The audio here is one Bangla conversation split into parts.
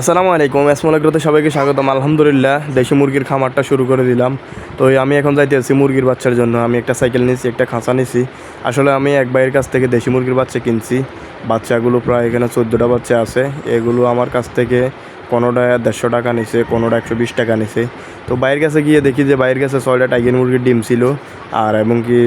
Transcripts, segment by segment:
আসসালামু আলাইকুম এসমলাগ্রতে সবাইকে স্বাগতম। আলহামদুলিল্লাহ, দেশি মুরগির খামারটা শুরু করে দিলাম। তো আমি এখন যাইতে আছি মুরগির বাচ্চার জন্য। আমি একটা সাইকেল নিয়েছি, একটা খাঁচা নিয়েছি। আসলে আমি এক ভাইয়ের কাছ থেকে দেশি মুরগির বাচ্চা কিনছি। বাচ্চাগুলো প্রায় এখানে চোদ্দোটা বাচ্চা আছে। এগুলো আমার কাছ থেকে কোনোটা দেড়শো টাকা নিছে কোনোটা একশো বিশ টাকা নিছে। তো বাইরের কাছে গিয়ে দেখি যে বাইরের কাছে ছয়টা টাইগার মুরগির ডিম ছিল আর এবং কি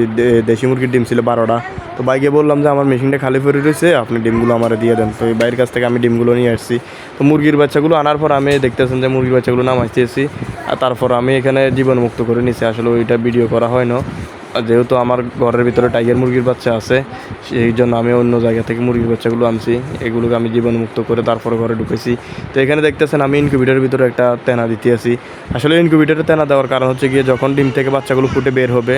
দেশি মুরগির ডিম ছিল বারোটা। তো বাইকে বললাম যে আমার মেশিনটা খালি পড়ে রয়েছে, আপনি ডিমগুলো আমার দিয়ে দেন। তো বাইরের কাছ থেকে আমি ডিমগুলো নিয়ে আসছি। তো মুরগির বাচ্চাগুলো আনার পর আমি দেখতেছেন যে মুরগির বাচ্চাগুলো নাম নামাইতেছি। আর তারপর আমি এখানে জীবনমুক্ত করে নিছি। আসলে ওইটা ভিডিও করা হয় না। যেহেতু আমার ঘরের ভিতরে টাইগার মুরগির বাচ্চা আছে, সেই জন্য আমি অন্য জায়গা থেকে মুরগির বাচ্চাগুলো আনছি। এগুলোকে আমি জীবনমুক্ত করে তারপরে ঘরে ঢুকেছি। তো এখানে দেখতেছেন আমি ইনকিউবেটারের ভিতরে একটা তেনা দিতে আছি। আসলে ইনকিউবেটারে তেনা দেওয়ার কারণ হচ্ছে গিয়ে যখন ডিম থেকে বাচ্চাগুলো ফুটে বের হবে,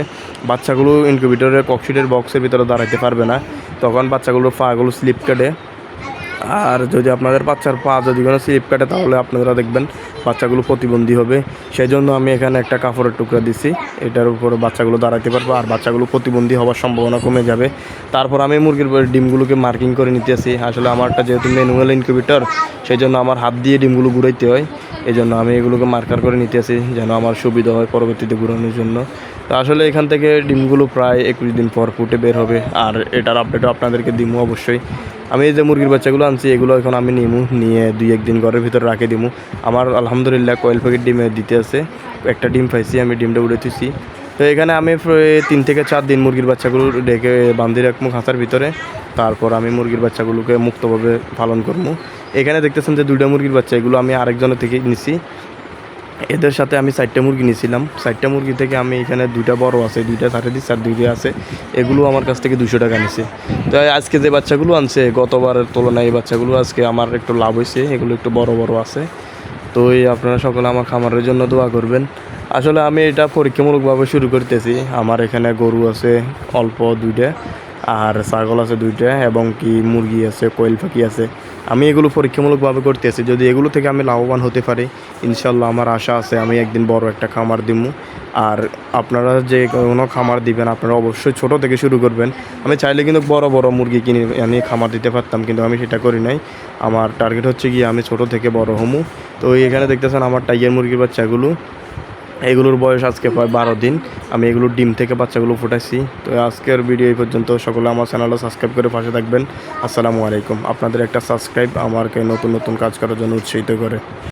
বাচ্চাগুলো ইনকিউবেটরের ককশিটের বক্সের ভিতরে দাঁড়াইতে পারবে না। তখন বাচ্চাগুলোর পাগুলো স্লিপ কাটে। আর যদি আপনাদের বাচ্চার পা যদি কোনো স্লিপ কাটে, তাহলে আপনারা দেখবেন বাচ্চাগুলো প্রতিবন্ধী হবে। সেই জন্য আমি এখানে একটা কাপড়ের টুকরা দিছি। এটার উপরে বাচ্চাগুলো দাঁড়াতে পারবে আর বাচ্চাগুলো প্রতিবন্ধী হওয়ার সম্ভাবনা কমে যাবে। তারপর আমি মুরগির ডিমগুলোকে মার্কিং করে নিতেছি। আসলে আমারটা যেহেতু ম্যানুয়াল ইনকিউবেটর সেই জন্য আমার হাত দিয়ে ডিমগুলো ঘুরাইতে হয়। এই জন্য আমি এগুলোকে মার্কার করে নিতেছি যেন আমার সুবিধা হয় পরবর্তীতে ঘুরানোর জন্য। তো আসলে এখান থেকে ডিমগুলো প্রায় একুশ দিন পর ফুটে বের হবে। আর এটার আপডেটও আপনাদেরকে দিমু অবশ্যই। আমি এই যে মুরগির বাচ্চাগুলো আনছি, এগুলো এখন আমি নিমু, নিয়ে দুই একদিন ঘরের ভিতরে রাখে দিমু। আমার আলহামদুলিল্লাহ কয়েল প্যাকেট ডিমে দিতে আছে। একটা ডিম পাইছি, আমি ডিমটা উড়েতেছি তো এখানে আমি তিন থেকে চার দিন মুরগির বাচ্চাগুলো ডেকে বান্ধি রাখব খাঁচার ভিতরে। তারপর আমি মুরগির বাচ্চাগুলোকে মুক্তভাবে পালন করব এখানে দেখতেছেন যে দুইটা মুরগির বাচ্চা, এগুলো আমি আরেকজনের থেকে নিছি। এদের সাথে আমি চারটে মুরগি নিয়েছিলাম। চারটে মুরগি থেকে আমি এখানে দুইটা বড় আছে, দুইটা থাকে দিচ্ছি আর দুইটা আছে। এগুলো আমার কাছ থেকে দুশো টাকা নিছে। তো আজকে যে বাচ্চাগুলো আনছে, গতবারের তুলনায় এই বাচ্চাগুলো আজকে আমার একটু লাভ হয়েছে, এগুলো একটু বড় বড় আছে। তো এই আপনারা সকলে আমার খামারের জন্য দোয়া করবেন। আসলে আমি এটা পরীক্ষামূলকভাবে শুরু করতেছি। আমার এখানে গরু আছে অল্প দুইটা, আর ছাগল আছে দুইটা, এবং কি মুরগি আছে, কোয়েল পাখি আছে। আমি এগুলো পরীক্ষামূলকভাবে করতেছি। যদি এগুলো থেকে আমি লাভবান হতে পারি ইনশাল্লাহ আমার আশা আছে আমি একদিন বড় একটা খামার দিব। আর আপনারা যে কোনো খামার দিবেন, আপনারা অবশ্যই ছোট থেকে শুরু করবেন। আমি চাইলে কিন্তু বড় বড় মুরগি কিনে আমি খামার দিতে পারতাম, কিন্তু আমি সেটা করি নাই। আমার টার্গেট হচ্ছে গিয়ে আমি ছোট থেকে বড় হমু। তো এখানে দেখতেছেন আমার টাইগার মুরগির বাচ্চাগুলো। এগুলোর বয়স আজকে প্রায় বারো দিন। আমি এগুলোর ডিম থেকে বাচ্চাগুলো ফুটাইছি। তো আজকের ভিডিও এই পর্যন্ত। সকলে আমার চ্যানেলটা সাবস্ক্রাইব করে পাশে থাকবেন। আসসালামু আলাইকুম। আপনাদের একটা সাবস্ক্রাইব আমাকে নতুন নতুন কাজ করার জন্য উৎসাহিত করে।